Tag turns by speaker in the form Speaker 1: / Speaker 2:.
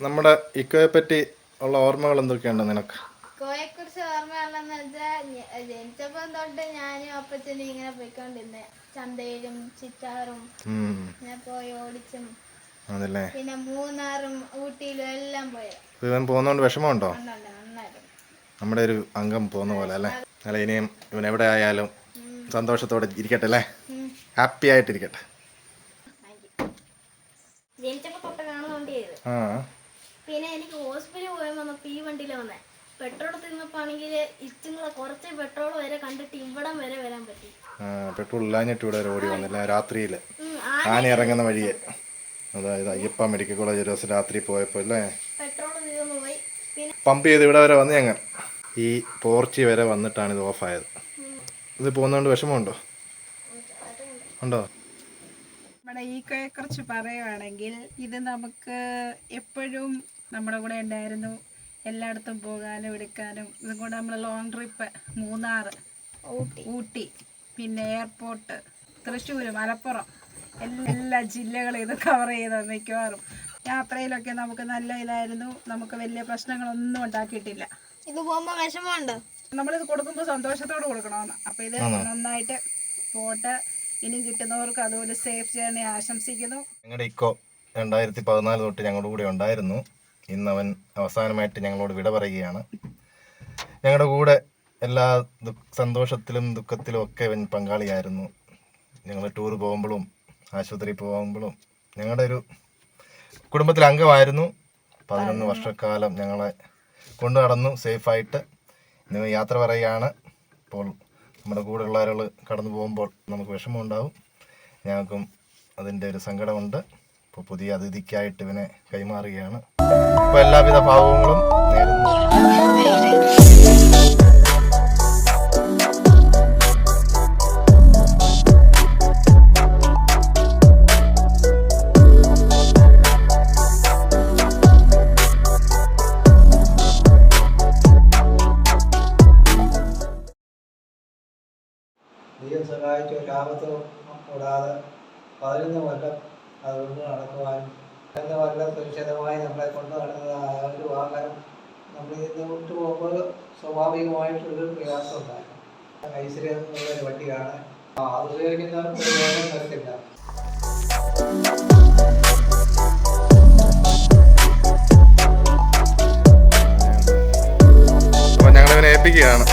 Speaker 1: നമ്മുടെ ഇക്കോയെ പറ്റി ഉള്ള ഓർമ്മകൾ എന്തൊക്കെയുണ്ട് നിനക്ക്?
Speaker 2: ഇക്കോയെ കുറിച്ച് ഓർമ്മയുള്ളതെന്ന് വെച്ചാൽ ജനിച്ചപ്പം തൊട്ട് ഞാനും അപ്പച്ചനും ഇങ്ങനെ പോയിക്കൊണ്ടിരുന്നെ. ചന്തയിലും ചിറ്റാറും ഞാൻ പോയി ഓടിച്ചും.
Speaker 1: അതല്ലേ
Speaker 2: പിന്നെ മൂന്നാറും ഊട്ടിയിലും എല്ലാം പോയി.
Speaker 1: ഇവൻ പോകുന്നോണ്ട് വിഷമമുണ്ടോ? നമ്മുടെ ഒരു അംഗം പോകുന്ന പോലെ അല്ലേ? അല്ല ഇനിയും ഇവൻ എവിടെ ആയാലും സന്തോഷത്തോടെ ഇരിക്കട്ടെ അല്ലേ. ഹാപ്പി ആയിട്ടിരിക്കട്ടെ. ആ.
Speaker 3: പിന്നെ എനിക്ക് ഹോസ്പിറ്റലിൽ പോയി വന്നപ്പോൾ ഈ വണ്ടിയിൽ വന്നേ. പെട്രോൾ തിന്നപ്പാണെങ്കിൽ ആണെങ്കിൽ ഇച്ചുങ്ങളെ കുറച്ച് പെട്രോൾ വരെ കണ്ടിട്ട് ഇവിടം വരെ വരാൻ പറ്റി.
Speaker 1: ആ, പെട്രോൾ ഇല്ലാഞ്ഞിട്ട് ഇവിടെ ഓടി വന്നില്ല രാത്രിയിൽ ആന ഇറങ്ങുന്ന വഴിയെ. അതായത് അയ്യപ്പ മെഡിക്കൽ കോളേജ് ഒരു ദിവസം രാത്രി പോയപ്പോൾ അല്ലേ?
Speaker 3: പെട്രോൾ തീർന്നു പോയി. പിന്നെ
Speaker 1: പമ്പ് ചെയ്ത് ഇവിടെ വരെ വന്ന് ഞങ്ങൾ. ഈ പോർച്ചി വരെ വന്നിട്ടാണ് ഇത് ഓഫായത് ഇത് പോകുന്നതുകൊണ്ട് വിഷമമുണ്ടോ? ഉണ്ടോ?
Speaker 4: നമ്മുടെ ഈക്കോയെ കുറിച്ച് പറയുവാണെങ്കിൽ ഇത് നമുക്ക് എപ്പോഴും നമ്മുടെ കൂടെ ഉണ്ടായിരുന്നു. എല്ലായിടത്തും പോകാനും എടുക്കാനും. ഇതും കൂടെ നമ്മൾ ലോങ് ട്രിപ്പ് മൂന്നാർ
Speaker 2: ഊട്ടി.
Speaker 4: പിന്നെ എയർപോർട്ട് തൃശ്ശൂർ മലപ്പുറം. എല്ലാ എല്ലാ ജില്ലകളും ഇത് കവർ ചെയ്ത് മിക്കവാറും. യാത്രയിലൊക്കെ നമുക്ക് നല്ല ഇതായിരുന്നു. നമുക്ക് വലിയ പ്രശ്നങ്ങളൊന്നും ഉണ്ടാക്കിയിട്ടില്ല.
Speaker 2: ഇത് പോകുമ്പോൾ വിഷമമുണ്ടോ?
Speaker 4: നമ്മളിത് കൊടുക്കുമ്പോൾ സന്തോഷത്തോട് കൊടുക്കണമെന്ന് അപ്പം ഇത് നന്നായിട്ട് പോട്ട്. ഇനിയും കിട്ടുന്നവർക്ക് അതുപോലെ സേഫ് ജേർണി ആശംസിക്കുന്നു.
Speaker 1: ഞങ്ങളുടെ ഇക്കോ രണ്ടായിരത്തി പതിനാല് തൊട്ട് ഞങ്ങളുടെ കൂടെ ഉണ്ടായിരുന്നു. ഇന്ന് അവൻ അവസാനമായിട്ട് ഞങ്ങളോട് വിട പറയുകയാണ്. ഞങ്ങളുടെ കൂടെ എല്ലാ ദു- സന്തോഷത്തിലും ദുഃഖത്തിലും ഒക്കെ അവൻ പങ്കാളിയായിരുന്നു. ഞങ്ങൾ ടൂർ പോകുമ്പോഴും ആശുപത്രി പോകുമ്പോഴും ഞങ്ങളുടെ ഒരു കുടുംബത്തിലെ അംഗമായിരുന്നു. പതിനൊന്ന് വർഷക്കാലം ഞങ്ങളെ കൊണ്ടു നടന്നു സേഫായിട്ട് ഇന്ന് യാത്ര പറയുകയാണ്. ഇപ്പോൾ നമ്മുടെ കൂടെ ഉള്ളവരുകൾ കടന്നു പോകുമ്പോൾ നമുക്ക് വിഷമം വിഷമമുണ്ടാവും. ഞങ്ങൾക്കും അതിന്റെ ഒരു സങ്കടമുണ്ട്. ഇപ്പോൾ പുതിയ അതിഥിക്കായിട്ട് ഇവനെ കൈമാറുകയാണ്. അപ്പോൾ എല്ലാവിധ ഭാവങ്ങളും നേരുന്നു.
Speaker 5: ദൈവം സഹായിച്ച ഒരു ആപത്തും കൂടാതെ പതിനൊന്ന് കൊല്ലം അതുകൊണ്ട് നടക്കുവാനും പതിനൊന്ന് വളരെ സുരക്ഷിതമായി നമ്മളെ കൊണ്ട് ആ ഒരു വാഹനം നമ്മൾ ഇന്ന് വിട്ടു പോകുമ്പോൾ സ്വാഭാവികമായിട്ടൊരു പ്രയാസം ഉണ്ടായിരുന്നു ഐശ്വര്യ എന്നുള്ളൊരു വണ്ടിയാണ്. ആ അത് ഉപയോഗിക്കുന്നവർക്ക് പ്രയോജനം വരത്തില്ല.
Speaker 1: ഞങ്ങളിവനെ ഏൽപ്പിക്കുകയാണ്.